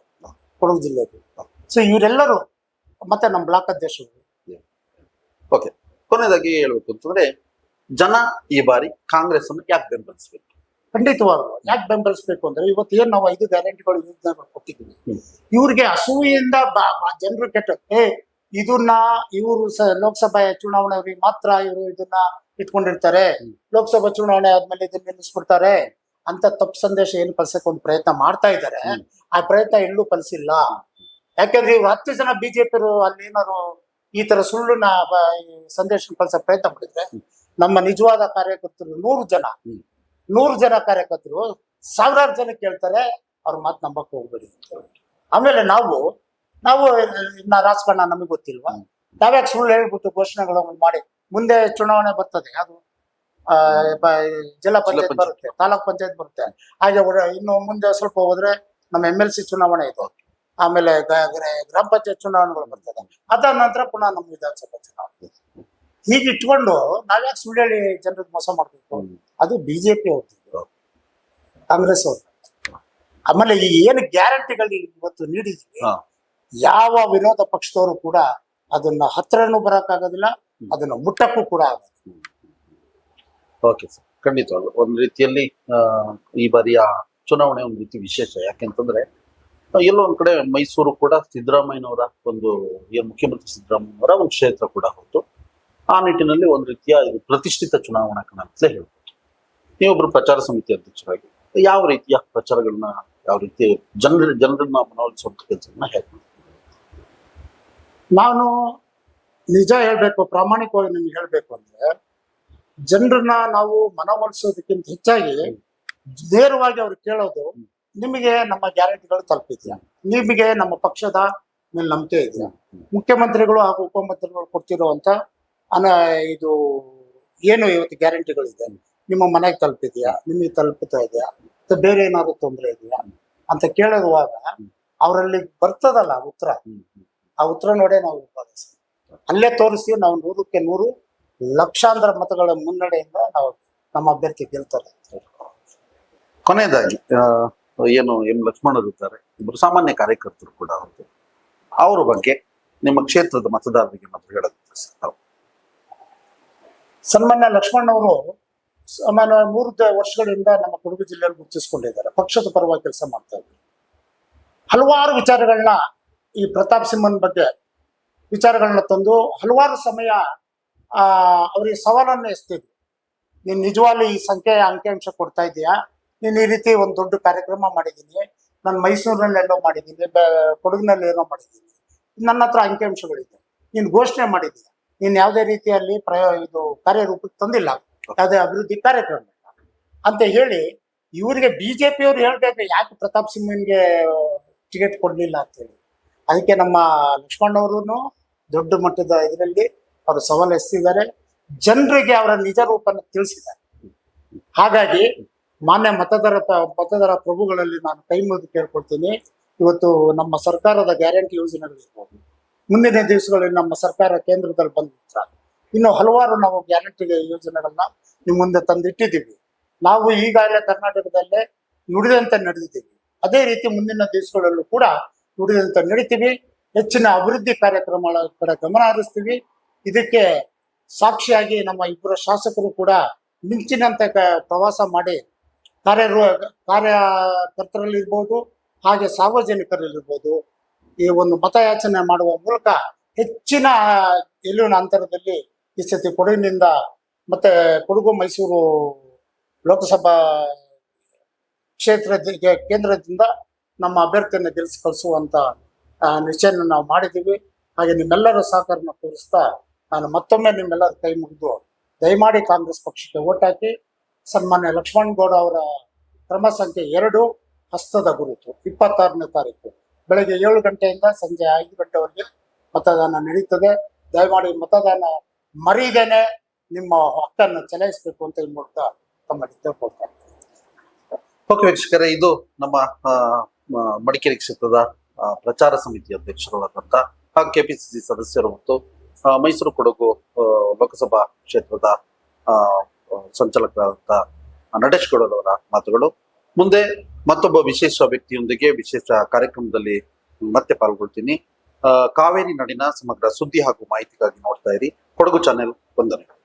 ಕೊಡಗು ಜಿಲ್ಲೆಯಲ್ಲಿ. ಸೊ ಇವರೆಲ್ಲರೂ ಮತ್ತೆ ನಮ್ಮ ಬ್ಲಾಕ್ ಅಧ್ಯಕ್ಷರು. ಓಕೆ ಕೊನೆಯದಾಗಿ ಹೇಳ್ಬೇಕು ಅಂತಂದ್ರೆ ಜನ ಈ ಬಾರಿ ಕಾಂಗ್ರೆಸ್ ಅನ್ನು ಯಾಕೆ ಬೆಂಬಲಿಸಬೇಕು? ಖಂಡಿತವಾಗ್ಲು. ಯಾಕೆ ಬೆಂಬಲಿಸ್ಬೇಕು ಅಂದ್ರೆ ಇವತ್ತು ಏನ್ ನಾವು ಐದು ಗ್ಯಾರಂಟಿಗಳು ಯೋಜನೆಗಳು ಕೊಟ್ಟಿದ್ದೀವಿ. ಇವ್ರಿಗೆ ಅಸೂಯಿಂದ ಜನರು ಕೆಟ್ಟ ಏ ಇದನ್ನ ಇವರು ಲೋಕಸಭಾ ಚುನಾವಣೆ ಮಾತ್ರ ಇವರು ಇದನ್ನ ಇಟ್ಕೊಂಡಿರ್ತಾರೆ. ಲೋಕಸಭಾ ಚುನಾವಣೆ ಆದ್ಮೇಲೆ ಇದನ್ನ ನಿಲ್ಲಿಸ್ಬಿಡ್ತಾರೆ. ಅಂತ ತಪ್ಪು ಸಂದೇಶ ಏನು ಕಲ್ಸಕ್ಕೆ ಒಂದು ಪ್ರಯತ್ನ ಮಾಡ್ತಾ ಇದ್ದಾರೆ. ಆ ಪ್ರಯತ್ನ ಎಲ್ಲೂ ಕಲಿಸಿಲ್ಲ ಯಾಕಂದ್ರೆ ಇವ್ರು ಹತ್ತು ಜನ ಬಿಜೆಪಿಯರು ಅಲ್ಲಿ ಏನಾದ್ರು ಈ ತರ ಸುಳ್ಳು ಸಂದೇಶ ಕಳ್ಸೋ ಪ್ರಯತ್ನ ಮಾಡಿದ್ರೆ ನಮ್ಮ ನಿಜವಾದ ಕಾರ್ಯಕರ್ತರು ನೂರು ಜನ. ನೂರು ಜನ ಕಾರ್ಯಕರ್ತರು ಸಾವಿರಾರು ಜನ ಕೇಳ್ತಾರೆ ಅವ್ರ ಮಾತು ನಂಬಕ್ ಹೋಗ್ಬೇಡಿ. ಆಮೇಲೆ ನಾವು ನಾವು ಇನ್ನ ರಾಜಕಾರಣ ನಮಗೆ ಗೊತ್ತಿಲ್ವಾ. ನಾವ್ಯಾಕೆ ಸುಳ್ಳು ಹೇಳ್ಬಿಟ್ಟು ಘೋಷಣೆಗಳು ಮಾಡಿ ಮುಂದೆ ಚುನಾವಣೆ ಬರ್ತದೆ ಅದು ಜಿಲ್ಲಾ ಪಂಚಾಯತ್. ಬರುತ್ತೆ ತಾಲೂಕ್ ಪಂಚಾಯತ್ ಬರುತ್ತೆ. ಹಾಗೆ ಇನ್ನು ಮುಂದೆ ಸ್ವಲ್ಪ ಹೋದ್ರೆ ನಮ್ಮ ಎಂ ಎಲ್ ಸಿ ಚುನಾವಣೆ ಇದೆ. ಆಮೇಲೆ ಗ್ರಾಮ ಪಂಚಾಯತ್ ಚುನಾವಣೆಗಳು ಬರ್ತದೆ. ಅದಾದ ನಂತರ ಪುನಃ ನಮ್ಮ ವಿಧಾನಸಭಾ ಚುನಾವಣೆ. ಹೀಗೆ ಇಟ್ಕೊಂಡು ನಾವ್ಯಾಕೆ ಸುಳ್ಳು ಹೇಳಿ ಜನರಿಗೆ ಮೋಸ ಮಾಡ್ಬೇಕು? ಅದು ಬಿಜೆಪಿ ಅವ್ರದ್ದು. ಕಾಂಗ್ರೆಸ್ ಅವ್ರ ಆಮೇಲೆ ಈ ಏನು ಗ್ಯಾರಂಟಿಗಳು ಇವತ್ತು ನೀಡಿದ್ವಿ ಯಾವ ವಿರೋಧ ಪಕ್ಷದವರು ಕೂಡ ಅದನ್ನ ಹತ್ರನೂ ಬರೋಕ್ಕಾಗೋದಿಲ್ಲ. ಅದನ್ನ ಮುಟ್ಟಕ್ಕೂ ಕೂಡ ಆಗುತ್ತೆ ಓಕೆ ಸರ್. ಖಂಡಿತವಾಗ್ಲು ಒಂದು ರೀತಿಯಲ್ಲಿ ಈ ಬಾರಿಯ ಚುನಾವಣೆ ಒಂದು ರೀತಿ ವಿಶೇಷ. ಯಾಕೆಂತಂದ್ರೆ ಎಲ್ಲೋ ಒಂದ್ ಕಡೆ ಮೈಸೂರು ಕೂಡ ಸಿದ್ದರಾಮಯ್ಯನವರ ಒಂದು ಏನು ಮುಖ್ಯಮಂತ್ರಿ ಸಿದ್ದರಾಮಯ್ಯನವರ ಒಂದು ಕ್ಷೇತ್ರ ಕೂಡ ಹೊತ್ತು ಆ ನಿಟ್ಟಿನಲ್ಲಿ ಒಂದು ರೀತಿಯ ಪ್ರತಿಷ್ಠಿತ ಚುನಾವಣಾ ಕಣ ಅಂತಲೇ ಹೇಳ್ಬೋದು. ನೀವೊಬ್ರು ಪ್ರಚಾರ ಸಮಿತಿ ಅಧ್ಯಕ್ಷರಾಗಿ, ಯಾವ ರೀತಿಯ ಪ್ರಚಾರಗಳನ್ನ ಯಾವ ರೀತಿ ಜನರ, ಜನರನ್ನ ಮನವೊಲಿಸುವಂತ ಕೆಲಸಗಳನ್ನ ಹೇಗೆ ನಾನು ನಿಜ ಹೇಳ್ಬೇಕು, ಪ್ರಾಮಾಣಿಕವಾಗಿ ನಿಮ್ಗೆ ಹೇಳ್ಬೇಕು ಅಂದ್ರೆ, ಜನರನ್ನ ನಾವು ಮನವೊಲಿಸೋದಕ್ಕಿಂತ ಹೆಚ್ಚಾಗಿ ನೇರವಾಗಿ ಅವ್ರು ಕೇಳೋದು, ನಿಮಗೆ ನಮ್ಮ ಗ್ಯಾರಂಟಿಗಳು ತಲುಪಿದ್ಯಾ? ನಿಮಗೆ ನಮ್ಮ ಪಕ್ಷದ ಮೇಲೆ ನಂಬಿಕೆ ಇದೆಯಾ? ಮುಖ್ಯಮಂತ್ರಿಗಳು ಹಾಗೂ ಉಪಮಂತ್ರಿಗಳು ಕೊಡ್ತಿರುವಂತ ಅನ ಇದು ಏನು ಇವತ್ತು ಗ್ಯಾರಂಟಿಗಳಿದೆ? ನಿಮ್ಮ ಮನೆಗೆ ತಲುಪಿದ್ಯಾ ನಿಮಗೆ ತಲುಪುತ್ತಾ ಇದೆಯಾ ಅಥವಾ ಬೇರೆ ಏನಾದ್ರು ತೊಂದರೆ ಇದೆಯಾ ಅಂತ ಕೇಳುವಾಗ ಅವರಲ್ಲಿ ಬರ್ತದಲ್ಲ ಉತ್ತರ. ಆ ಉತ್ತರ ನೋಡೇ ನಾವು ಉತ್ಪಾದಿಸಿ ಅಲ್ಲೇ ತೋರಿಸಿ ನಾವು ನೂರಕ್ಕೆ ನೂರು ಲಕ್ಷಾಂತರ ಮತಗಳ ಮುನ್ನಡೆಯಿಂದ ನಾವು ನಮ್ಮ ಅಭ್ಯರ್ಥಿ ಗೆಲ್ತಾರೆ. ಕೊನೆಯದಾಗಿ ಏನು ಎಂ ಲಕ್ಷ್ಮಣರು ಇದ್ದಾರೆ ಇಬ್ಬರು ಸಾಮಾನ್ಯ ಕಾರ್ಯಕರ್ತರು ಕೂಡ ಅವರು ಅವ್ರ ಬಗ್ಗೆ ನಿಮ್ಮ ಕ್ಷೇತ್ರದ ಮತದಾರರಿಗೆ ಏನಾದ್ರು ಹೇಳೋದು. ಸನ್ಮಾನ್ಯ ಲಕ್ಷ್ಮಣ್ ಅವರು ಸಾಮಾನ್ಯ ಮೂರು ವರ್ಷಗಳಿಂದ ನಮ್ಮ ಕೊಡಗು ಜಿಲ್ಲೆಯಲ್ಲಿ ಗುರುತಿಸಿಕೊಂಡಿದ್ದಾರೆ. ಪಕ್ಷದ ಪರವಾಗಿ ಕೆಲಸ ಮಾಡ್ತಾ ಇದ್ದಾರೆ. ಹಲವಾರು ವಿಚಾರಗಳನ್ನ ಈ ಪ್ರತಾಪ್ ಸಿಂಹನ್ ಬಗ್ಗೆ ವಿಚಾರಗಳನ್ನ ತಂದು ಹಲವಾರು ಸಮಯ, ಆ, ಅವರಿಗೆ ಸವಾಲನ್ನು ಎಸ್ತಿದ್ರು ನೀನ್ ನಿಜವಾಗ್ಲೂ ಈ ಸಂಖ್ಯೆ ಅಂಕಿಅಂಶ ಕೊಡ್ತಾ ಇದೀಯಾ? ನೀನ್ ಈ ರೀತಿ ಒಂದು ದೊಡ್ಡ ಕಾರ್ಯಕ್ರಮ ಮಾಡಿದ್ದೀನಿ ನಾನು ಮೈಸೂರಿನಲ್ಲಿ ಎಲ್ಲೋ ಮಾಡಿದ್ದೀನಿ ಕೊಡಗಿನಲ್ಲಿ ಏನೋ ಮಾಡಿದ್ದೀನಿ ನನ್ನ ಹತ್ರ ಅಂಕಿಅಂಶಗಳಿದೆ. ನೀನ್ ಘೋಷಣೆ ಮಾಡಿದ್ದೀಯ ನೀನ್ ಯಾವುದೇ ರೀತಿಯಲ್ಲಿ ಪ್ರಯ, ಇದು ಕಾರ್ಯರೂಪಕ್ಕೆ ತಂದಿಲ್ಲ. ಯಾವುದೇ ಅಭಿವೃದ್ಧಿ ಕಾರ್ಯಕ್ರಮ. ಅಂತ ಹೇಳಿ ಇವರಿಗೆ ಬಿಜೆಪಿಯವ್ರು ಹೇಳ್ಬೇಕು, ಯಾಕೆ ಪ್ರತಾಪ್ ಸಿಂಹನ್ಗೆ ಟಿಕೆಟ್ ಕೊಡ್ಲಿಲ್ಲ ಅಂತ ಹೇಳಿ ಅದಕ್ಕೆ ನಮ್ಮ ಲಕ್ಷ್ಮಣ್ಣವರು ದೊಡ್ಡ ಮಟ್ಟದ ಇದರಲ್ಲಿ ಅವರು ಸವಾಲು ಎಸ್ತಿದ್ದಾರೆ ಜನರಿಗೆ ಅವರ ನಿಜ ರೂಪನ ತಿಳಿಸಿದ್ದಾರೆ. ಹಾಗಾಗಿ ಮಾನ್ಯ ಮತದಾರ ಮತದಾರ ಪ್ರಭುಗಳಲ್ಲಿ ನಾನು ಕೈ ಮುಗಿದು ಕೇಳ್ಕೊಳ್ತೀನಿ. ಇವತ್ತು ನಮ್ಮ ಸರ್ಕಾರದ ಗ್ಯಾರಂಟಿ ಯೋಜನೆಗಳಿರ್ಬೋದು. ಮುಂದಿನ ದಿವಸಗಳಲ್ಲಿ ನಮ್ಮ ಸರ್ಕಾರ ಕೇಂದ್ರದಲ್ಲಿ ಬಂದ ಇನ್ನು ಹಲವಾರು ನಾವು ಗ್ಯಾರಂಟಿ ಯೋಜನೆಗಳನ್ನ ನಿಮ್ಮ ಮುಂದೆ ತಂದಿಟ್ಟಿದ್ದೀವಿ. ನಾವು ಈಗಾಗಲೇ ಕರ್ನಾಟಕದಲ್ಲೇ ನುಡಿದಂತೆ ನಡೆದಿದ್ದೀವಿ. ಅದೇ ರೀತಿ ಮುಂದಿನ ದೇಶಗಳಲ್ಲೂ ಕೂಡ ನುಡಿದಂತೆ ನಡೀತೀವಿ. ಹೆಚ್ಚಿನ ಅಭಿವೃದ್ಧಿ ಕಾರ್ಯಕ್ರಮಗಳ ಕಡೆ ಗಮನ ಹರಿಸ್ತೀವಿ. ಇದಕ್ಕೆ ಸಾಕ್ಷಿಯಾಗಿ ನಮ್ಮ ಇಬ್ಬರು ಶಾಸಕರು ಕೂಡ ಮಿಂಚಿನಂತೆ ಪ್ರವಾಸ ಮಾಡಿ ಕಾರ್ಯ ಕಾರ್ಯಕರ್ತರಲ್ಲಿರ್ಬೋದು ಹಾಗೆ ಸಾರ್ವಜನಿಕರಲ್ಲಿರ್ಬೋದು ಈ ಒಂದು ಮತಯಾಚನೆ ಮಾಡುವ ಮೂಲಕ ಹೆಚ್ಚಿನ ಗೆಲುವಿನ ಅಂತರದಲ್ಲಿ ಈ ಸತಿ ಕೊಡಗಿನಿಂದ ಮತ್ತೆ ಕೊಡಗು, ಮೈಸೂರು ಲೋಕಸಭಾ ಕ್ಷೇತ್ರ ಕೇಂದ್ರದಿಂದ ನಮ್ಮ ಅಭ್ಯರ್ಥಿಯನ್ನು ಗೆಲ್ಲಿಸಿ ಕಳಿಸುವಂತ ನಿಶ್ಚಯನ ನಾವು ಮಾಡಿದ್ದೀವಿ. ಹಾಗೆ ನಿಮ್ಮೆಲ್ಲರ ಸಹಕಾರನ ತೋರಿಸ್ತಾ ನಾನು ಮತ್ತೊಮ್ಮೆ ನಿಮ್ಮೆಲ್ಲರ ಕೈ ಮುಗಿದು ದಯಮಾಡಿ ಕಾಂಗ್ರೆಸ್ ಪಕ್ಷಕ್ಕೆ ಓಟ್ ಹಾಕಿ, ಸನ್ಮಾನ್ಯ ಲಕ್ಷ್ಮಣ್ ಗೌಡ ಅವರ ಕ್ರಮ ಸಂಖ್ಯೆ ಎರಡು, ಹಸ್ತದ ಗುರುತು, ಇಪ್ಪತ್ತಾರನೇ ತಾರೀಕು. ಬೆಳಗ್ಗೆ ಏಳು ಗಂಟೆಯಿಂದ ಸಂಜೆ ಐದು ಗಂಟೆವರೆಗೆ ಮತದಾನ ನಡೀತದೆ. ದಯಮಾಡಿ ಮತದಾನ ಮರೀದೇನೆ ನಿಮ್ಮ ಹಕ್ಕನ್ನು ಚಲಾಯಿಸಬೇಕು ಅಂತ ಈ ಮೂಲಕ ತಮ್ಮ ತಿಳ್ಕೊಳ್ತಾರೆ ಓಕೆ ವೀಕ್ಷಕರೇ, ಇದು ನಮ್ಮ ಮಡಿಕೇರಿ ಕ್ಷೇತ್ರದ ಪ್ರಚಾರ ಸಮಿತಿ ಅಧ್ಯಕ್ಷರಾದಂತ ಹಾಗೂ ಕೆಪಿಸಿಸಿ ಸದಸ್ಯರು ಮತ್ತು ಮೈಸೂರು ಕೊಡಗು ಲೋಕಸಭಾ ಕ್ಷೇತ್ರದ ಸಂಚಾಲಕರಾದಂತ ನಟೇಶ್ ಗೌಡರವರ ಮಾತುಗಳು. ಮುಂದೆ ಮತ್ತೊಬ್ಬ ವಿಶೇಷ ವ್ಯಕ್ತಿಯೊಂದಿಗೆ ವಿಶೇಷ ಕಾರ್ಯಕ್ರಮದಲ್ಲಿ ಮತ್ತೆ ಪಾಲ್ಗೊಳ್ತೀನಿ. ಕಾವೇರಿ ನಡಿನ ಸಮಗ್ರ ಸುದ್ದಿ ಹಾಗೂ ಮಾಹಿತಿಗಾಗಿ ನೋಡ್ತಾ ಇರಿ. ಕೊಡಗು ಚಾನೆಲ್ ವಂದನೆ